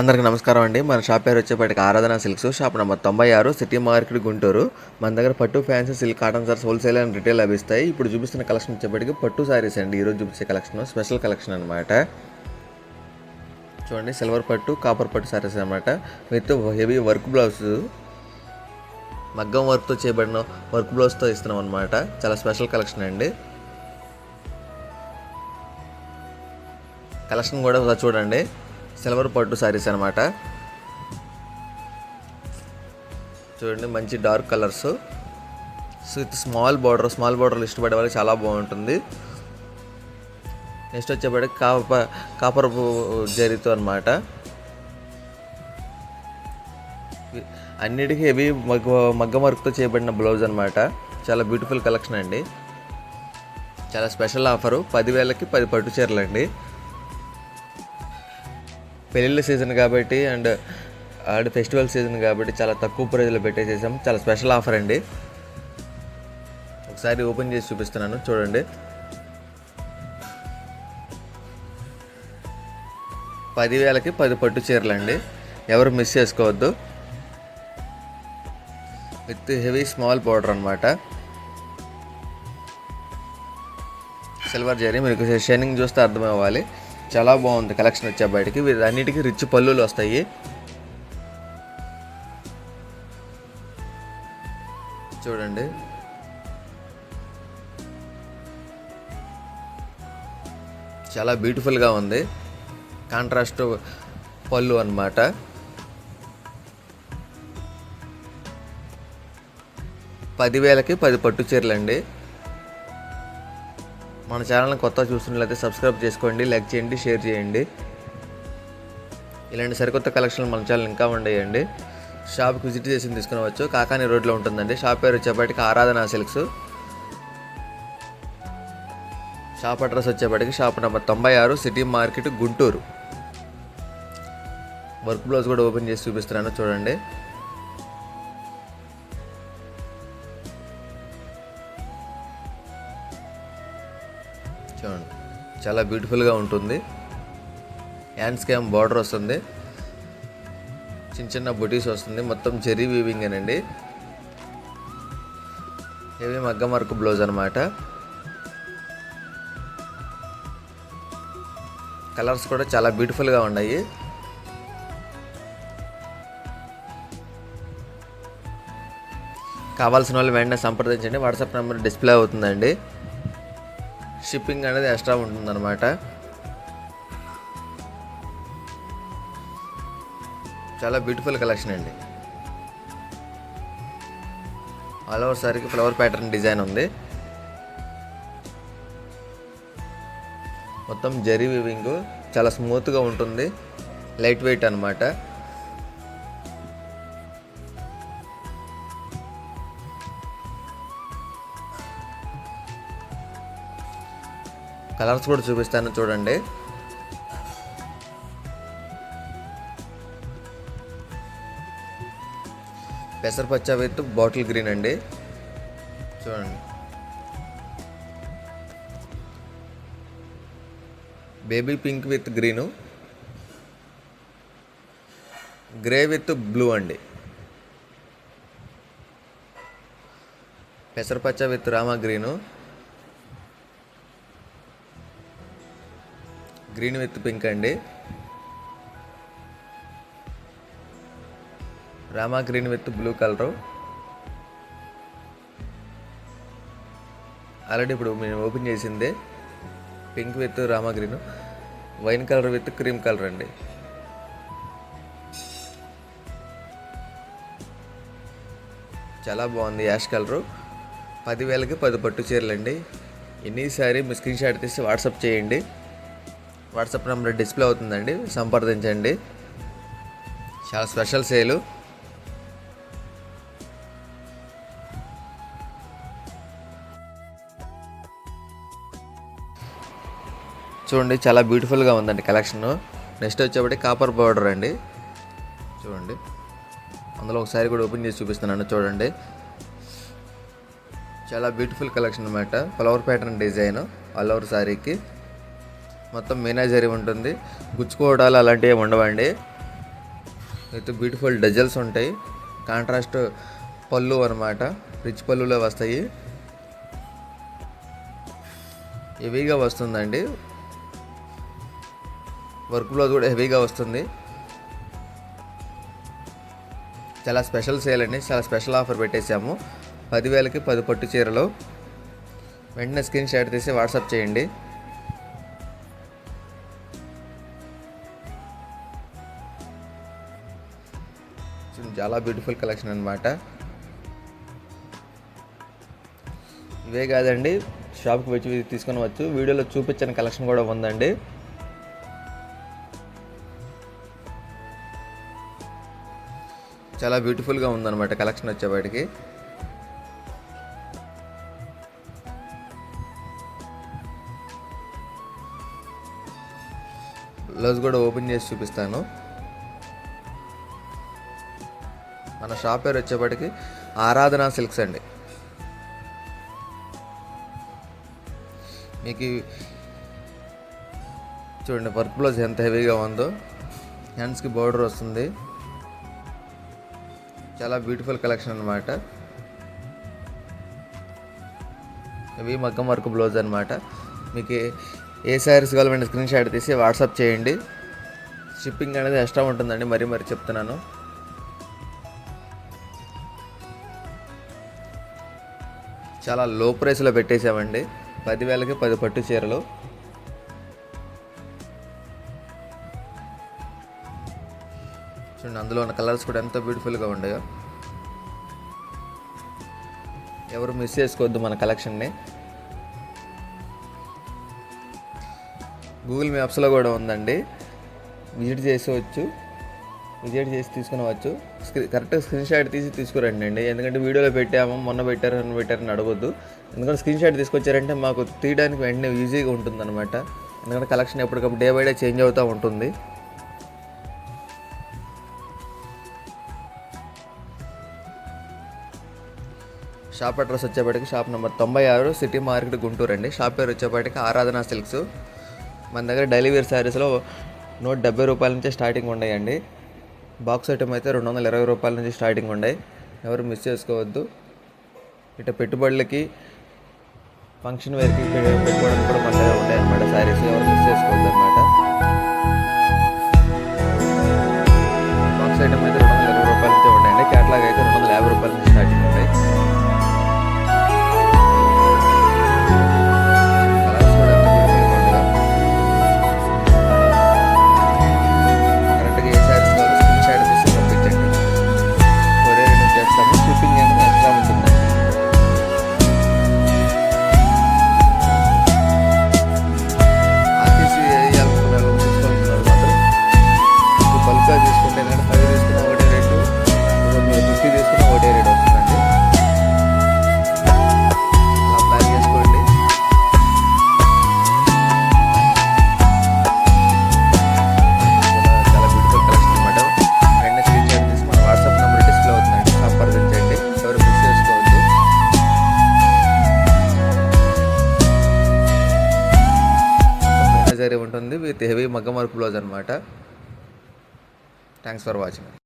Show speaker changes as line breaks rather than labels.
అందరికీ నమస్కారం అండి. మన షాప్ పేరు వచ్చేప్పటికి ఆరాధన సిల్క్స్. షాప్ నెంబర్ తొంభై ఆరు సిటీ మార్కెట్ గుంటూరు. మన దగ్గర పట్టు fancy silk cotton sarees wholesale and retail లభిస్తాయి. ఇప్పుడు చూపిస్తున్న కలెక్షన్ వచ్చేప్పటికి పట్టు సారీస్ అండి. ఈరోజు చూపించే కలెక్షన్ స్పెషల్ కలెక్షన్ అనమాట చూడండి సిల్వర్ పట్టు కాపర్ పట్టు సారీస్ అనమాట విత్ హెవీ వర్క్ బ్లౌజ్. మగ్గం వర్క్తో చేయబడిన వర్క్ బ్లౌజ్తో ఇస్తున్నాం అనమాట చాలా స్పెషల్ కలెక్షన్ అండి. కలెక్షన్ కూడా చూడండి. సిల్వర్ పట్టు శారీస్ అనమాట చూడండి మంచి dark colours. With small border small బార్డర్లు ఇష్టపడే వాళ్ళకి చాలా బాగుంటుంది. నెక్స్ట్ వచ్చేప్పటికి కాప కాపర్ జరీతో అనమాట అన్నిటికీ హెవీ మగ్గ మగ్గ వర్క్తో చేయబడిన బ్లౌజ్ అనమాట చాలా బ్యూటిఫుల్ కలెక్షన్ అండి. చాలా స్పెషల్ ఆఫరు. పదివేలకి పది పట్టు చీరలు అండి పెళ్ళిళ్ళ సీజన్ కాబట్టి అండ్ అండ్ ఫెస్టివల్ సీజన్ కాబట్టి చాలా తక్కువ ప్రైజ్లో పెట్టేసేసాం. చాలా స్పెషల్ ఆఫర్ అండి. ఒకసారి ఓపెన్ చేసి చూపిస్తున్నాను చూడండి. పదివేలకి పది పట్టు చీరలు అండి. ఎవరు మిస్ చేసుకోవద్దు. విత్ హెవీ స్మాల్ పౌడర్ అనమాట సిల్వర్ జరీ మీకు షైనింగ్ చూస్తే అర్థం అవ్వాలి చాలా బాగుంది కలెక్షన్ వచ్చే బయటికి. వీటన్నిటికీ రిచ్ పళ్ళులు వస్తాయి. చూడండి. చాలా బ్యూటిఫుల్గా ఉంది. కాంట్రాస్ట్ పళ్ళు అన్నమాట. పదివేలకి పది పట్టు చీరలండి. అండి మన ఛానల్ని కొత్త చూస్తున్నట్లయితే సబ్స్క్రైబ్ చేసుకోండి లైక్ చేయండి షేర్ చేయండి. ఇలాంటి సరికొత్త కలెక్షన్లు మన ఛానల్ ఇంకా ఉండేయండి. షాప్కి విజిట్ చేసి తీసుకునవచ్చు. కాకాని రోడ్లో ఉంటుందండి. షాప్ పేరు వచ్చేప్పటికి ఆరాధన సిల్క్స్. షాప్ అడ్రస్ వచ్చేప్పటికి షాప్ నెంబర్ తొంభై ఆరు city market Guntur. Work blouse కూడా ఓపెన్ చేసి చూపిస్తున్నాను చూడండి. చూడండి. చాలా బ్యూటిఫుల్గా ఉంటుంది. హ్యాండ్స్కామ్ బార్డర్ వస్తుంది. చిన్న చిన్న బొటీస్ వస్తుంది. మొత్తం చెరీ వీవింగ్ అండి హెవీ మగ్గం వర్క్ బ్లౌజ్ అనమాట కలర్స్ కూడా చాలా బ్యూటిఫుల్గా ఉన్నాయి. కావాల్సిన వాళ్ళు వెంటనే సంప్రదించండి. వాట్సాప్ నెంబర్ డిస్ప్లే అవుతుందండి. షిప్పింగ్ అనేది ఎక్స్ట్రా ఉంటుందన్నమాట. చాలా బ్యూటిఫుల్ కలెక్షన్ అండి. ఆల్ ఓవర్ సారీకి ఫ్లవర్ ప్యాటర్న్ డిజైన్ ఉంది. మొత్తం జరీ వివింగ్ చాలా స్మూత్గా ఉంటుంది. లైట్ వెయిట్ అనమాట కలర్స్ కూడా చూపిస్తాను చూడండి. పెసరపచ్చ విత్ బాటిల్ గ్రీన్ అండి. చూడండి. Baby pink with green. Grey with blue అండి. పెసరపచ్చ with Rama green. Green with pink అండి. Rama green with blue colour. Already ఇప్పుడు మేము ఓపెన్ చేసింది pink with Rama green wine colour with cream colour అండి. చాలా బాగుంది యాష్ కలరు. పదివేలకి పది పట్టు చీరలు అండి ఎన్నిసారి మీ స్క్రీన్ షాట్ తీసి వాట్సాప్ చేయండి. వాట్సాప్ నెంబర్ డిస్ప్లే అవుతుందండి సంప్రదించండి. చాలా స్పెషల్ సేలు. చూడండి చాలా బ్యూటిఫుల్గా ఉందండి కలెక్షన్. నెక్స్ట్ వచ్చేప్పటి కాపర్ బార్డర్ అండి. చూడండి అందులో ఒకసారి కూడా ఓపెన్ చేసి చూపిస్తున్నాను చూడండి. చాలా బ్యూటిఫుల్ కలెక్షన్ అనమాట flower pattern design all over శారీకి మొత్తం మీనాజరీ ఉంటుంది. గుచ్చుకోవడాలు అలాంటివి ఉండవండి. విత్ బ్యూటిఫుల్ డజల్స్ ఉంటాయి. కాంట్రాస్ట్ పళ్ళు అనమాట రిచ్ పళ్ళులో వస్తాయి. హెవీగా వస్తుందండి. వర్క్ బ్లౌజ్ కూడా హెవీగా వస్తుంది. చాలా స్పెషల్ సేల్ అండి చాలా స్పెషల్ ఆఫర్ పెట్టేశాము. పదివేలకి పది పట్టు చీరలు. వెంటనే స్క్రీన్ షాట్ తీసి వాట్సాప్ చేయండి. చాలా బ్యూటిఫుల్ కలెక్షన్ అనమాట ఇవే కాదండి షాప్కి వచ్చి తీసుకొని వచ్చు. వీడియోలో చూపించిన కలెక్షన్ కూడా ఉందండి. చాలా బ్యూటిఫుల్గా ఉందన్నమాట కలెక్షన్ వచ్చేవాటికి బ్లౌజ్ కూడా ఓపెన్ చేసి చూపిస్తాను. మన షాప్ పేరు వచ్చేప్పటికి ఆరాధన సిల్క్స్ అండి. మీకు చూడండి వర్క్ బ్లౌజ్ ఎంత హెవీగా ఉందో. హ్యాండ్స్కి బోర్డర్ వస్తుంది. చాలా బ్యూటిఫుల్ కలెక్షన్ అనమాట ఇవి మగ్గం వర్క్ బ్లౌజ్ అనమాట మీకు ఏ- ఏ శారీస్ కావాలంటే స్క్రీన్ షాట్ తీసి వాట్సాప్ చేయండి. షిప్పింగ్ అనేది ఎక్స్ట్రా ఉంటుందండి మరీ మరీ చెప్తున్నాను. చాలా లో ప్రైస్లో పెట్టేసామండి పదివేలకి పది పట్టు చీరలు. చూడండి అందులో ఉన్న కలర్స్ కూడా ఎంతో బ్యూటిఫుల్గా ఉన్నాయో. ఎవరు మిస్ చేసుకోవద్దు మన కలెక్షన్ని గూగుల్ మ్యాప్స్లో కూడా ఉందండి. విజిట్ చేసుకోవచ్చు విజిట్ చేసి తీసుకునవచ్చు. స్క్రీ కరెక్ట్గా స్క్రీన్ షాట్ తీసి తీసుకురండి అండి. ఎందుకంటే వీడియోలో పెట్టాము మొన్న పెట్టారు అని పెట్టారని అడగొద్దు. ఎందుకంటే స్క్రీన్ షాట్ తీసుకొచ్చారంటే మాకు తీయడానికి వెంటనే ఈజీగా ఉంటుందన్నమాట. ఎందుకంటే కలెక్షన్ ఎప్పటికప్పుడు డే బై డే చేంజ్ అవుతూ ఉంటుంది. షాప్ అడ్రస్ వచ్చేప్పటికి షాప్ నెంబర్ తొంభై ఆరు సిటీ మార్కెట్ గుంటూరు అండి. షాప్ పేరు వచ్చేప్పటికి ఆరాధన సిల్క్స్. మన దగ్గర డైలీ వేర్ శారీస్లో నూట డెబ్బై రూపాయల నుంచే స్టార్టింగ్ ఉన్నాయండి. బాక్స్ ఐటమ్ అయితే రెండు వందల ఇరవై రూపాయల నుంచి స్టార్టింగ్ ఉన్నాయి ఎవరు మిస్ చేసుకోవద్దు. ఇట పెట్టుబడులకి ఫంక్షన్ వేర్కి పెట్టుకోవడానికి కూడా మన దగ్గర ఉంటాయి అన్నమాట శారీస్ ఎవరు మిస్ చేసుకోవద్దు అనమాట మగ్గం వర్క్ బ్లౌజ్ అనమాట థ్యాంక్స్ ఫర్ వాచింగ్